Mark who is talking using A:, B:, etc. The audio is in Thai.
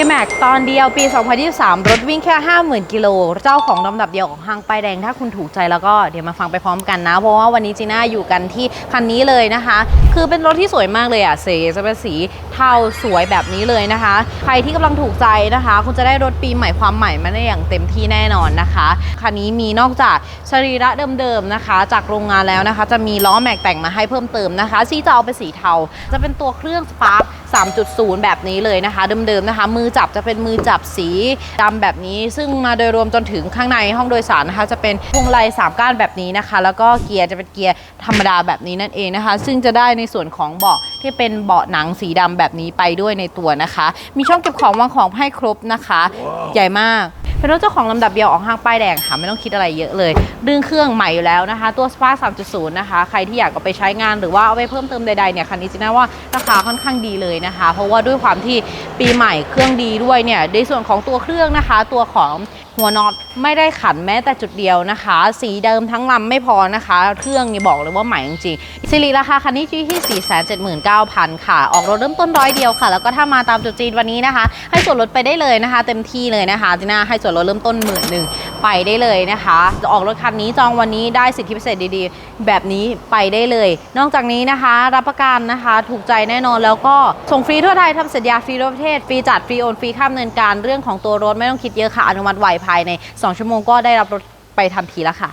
A: D-Max ตอนเดียวปี 2023 รถวิ่งแค่ 50,000 กิโล เจ้าของลำดับเดียวของห้างป้ายแดง ถ้าคุณถูกใจแล้วก็เดี๋ยวมาฟังไปพร้อมกันนะ เพราะว่าวันนี้จีน่าอยู่กันที่คันนี้เลยนะคะ คือเป็นรถที่สวยมากเลยอะสีจะเป็นสี เทาสวยแบบนี้เลยนะคะ ใครที่กำลังถูกใจนะคะ คุณจะได้รถปีใหม่ความใหม่มาได้อย่างเต็มที่แน่นอนนะคะคันนี้มีนอกจากสรีระเดิมๆนะคะ จากโรงงานแล้วนะคะ จะมีล้อแม็กแต่งมาให้เพิ่มเติมนะคะสีจะเอาเป็นสีเทา จะเป็นตัวเครื่อง Spark 3.0 แบบนี้เลยนะคะ เดิมๆนะคะ มือจับจะเป็นมือจับสีดำแบบนี้ ซึ่งมาโดยรวมจนถึงข้างในห้องโดยสารนะคะ จะเป็นพวงมาลัย3ก้านแบบนี้นะคะ แล้วก็เกียร์จะเป็นเกียร์ธรรมดาแบบนี้นั่นเองนะคะ ซึ่งจะได้ในส่วนของเบาะ ที่เป็นเบาะหนังสีดำแบบนี้ไปด้วยในตัวนะคะ มีช่องเก็บของวางของให้ครบนะคะ ใหญ่มากเป็นรถเจ้าของลำดับเดียวออกห้างป้ายแดงค่ะ ไม่ต้องคิดอะไรเยอะเลยดึงเครื่องใหม่อยู่แล้วนะคะ ตัว Spark 3.0 นะคะ ใครที่อยากเอาไปใช้งานหรือว่าเอาไปเพิ่มเติมใดๆเนี่ยคันนี้จีน่าว่าราคาค่อนข้างดีเลยนะคะ เพราะว่าด้วยความที่ปีใหม่เครื่องดีด้วยเนี่ยในส่วนของตัวเครื่องนะคะ ตัวของหัวน็อตไม่ได้ขันแม้แต่จุดเดียวนะคะ สีเดิมทั้งลำไม่พอนะคะ เครื่องนี่บอกเลยว่าใหม่จริงๆสิริราคาคันนี้อยู่ที่ 479,000 ค่ะ ออกรถเริ่มต้นร้อยเดียวค่ะ แล้วก็ถ้ามาตามจุดจีนวันนี้นะคะ ให้ส่วนลดไปได้เลยนะคะ เต็มที่เลยนะคะจีน่าให้ส่วนลดเริ่มต้นหมื่นหนึ่ง ไปได้เลยนะคะจะออกรถคันนี้จองวันนี้ได้สิทธิพิเศษดีๆ แบบนี้ไปได้เลย นอกจากนี้นะคะ รับประกันนะคะถูกใจแน่นอนแล้วก็ส่งฟรีทั่วไทยทำสัญญาฟรีทั่วประเทศฟรีจัดฟรีโอนฟรีข้ามเนินการเรื่องของตัวรถไม่ต้องคิดเยอะค่ะอนุมัติไวภายใน 2 ชั่วโมงก็ได้รับรถไปทันทีแล้วค่ะ